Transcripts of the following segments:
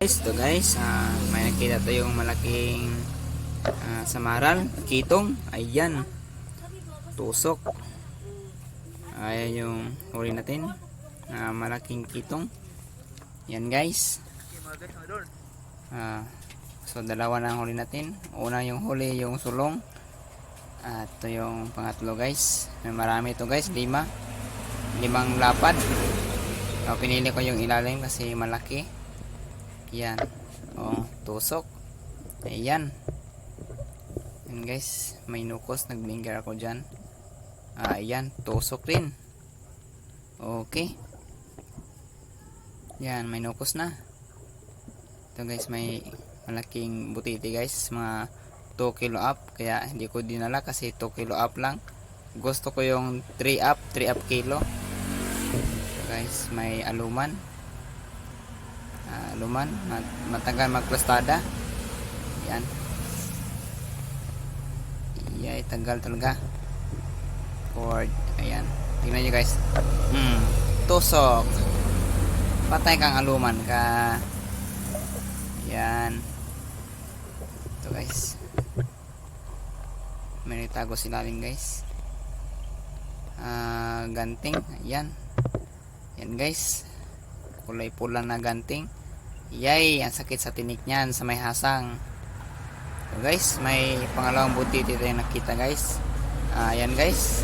Guys, to guys, ah, may nakita tayong malaking ah, samaral, kitong, ayan, tusok. Ayan yung huli natin, ah, malaking kitong. Yan guys. Ah, so dalawa na ang huli natin. Una yung huli yung sulong. At ito yung pangatlo guys. May marami ito guys, lima. Limang lapad. So, pinili ko yung ilalim kasi malaki. Yan. Oh, tusok. Ayan. Yan guys, may nukos. Nagblinger ako dyan. Ayan, tusok rin. Okay. Yan, may nukos na. Ito guys, may malaking butiti guys. Mga 2 kilo up. Kaya hindi ko dinala kasi 2 kilo up lang. Gusto ko yung 3 up, 3 up kilo. Ito guys, may aluman. Ah, aluman. Mat- matagal magplastada. Yan. Iyay, tagal talaga. Cord. Ayan. Tingnan nyo guys. Hmm. Tusok. Patay kang aluman ka. Yan. Ito guys. May nagtago silalim guys. Ah, ganting. Ayan. Yan guys. Kulay pula na ganting. Yay! Ang sakit sa tinik niyan sa may hasang. So guys, may pangalawang buti dito yung nakita guys. Ah, ayan guys.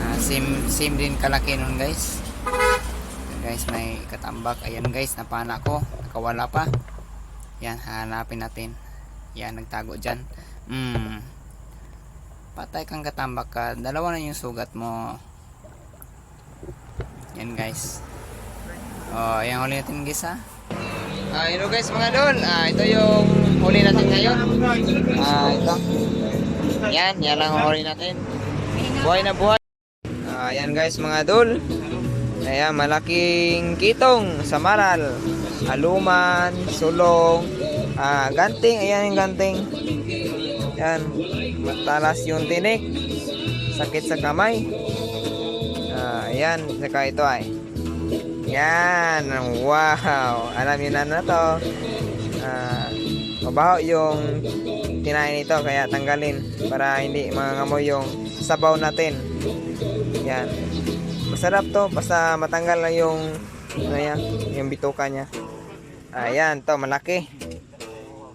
Ah, same, same din kalaki nun guys. Ayan guys, may katambak. Ayan guys, napana ko. Nakawala pa. Yan, hanapin natin. Yan, nagtago dyan. Hmm. Patay kang katambak ka. Dalawa na yung sugat mo. Yan guys. Oh, ayan huli natin guys ha. Ah, hello guys mga dol. Ah, ito yung huli natin ngayon. Ah, ito. Yan, yan lang ang huli natin. Buhay na buhay. Ah, yan guys mga dol. Ayan, malaking kitong, samaral, aluman, sulong, ah, ganting, ayan yung ganting. Yan, matalas yung tinik, sakit sa kamay. Ah, ayan, saka ito ay. Yan, wow. Alam niyo na na to. Ah, mabaho yung kinain nito kaya tanggalin para hindi mangangamoy yung sabaw natin. Yan. Masarap to basta matanggal lang yung ano yan, yung bituka niya. Ayan, to malaki.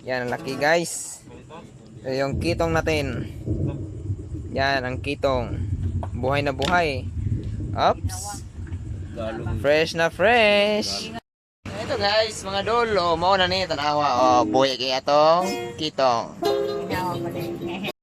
Yan, ang laki guys. Ito yung kitong natin. Yan, ang kitong. Buhay na buhay. Oops. Fresh na fresh. Ito guys, mga dol, oh, mao na ni tanawa. Oh, buhay kaya tong kitong.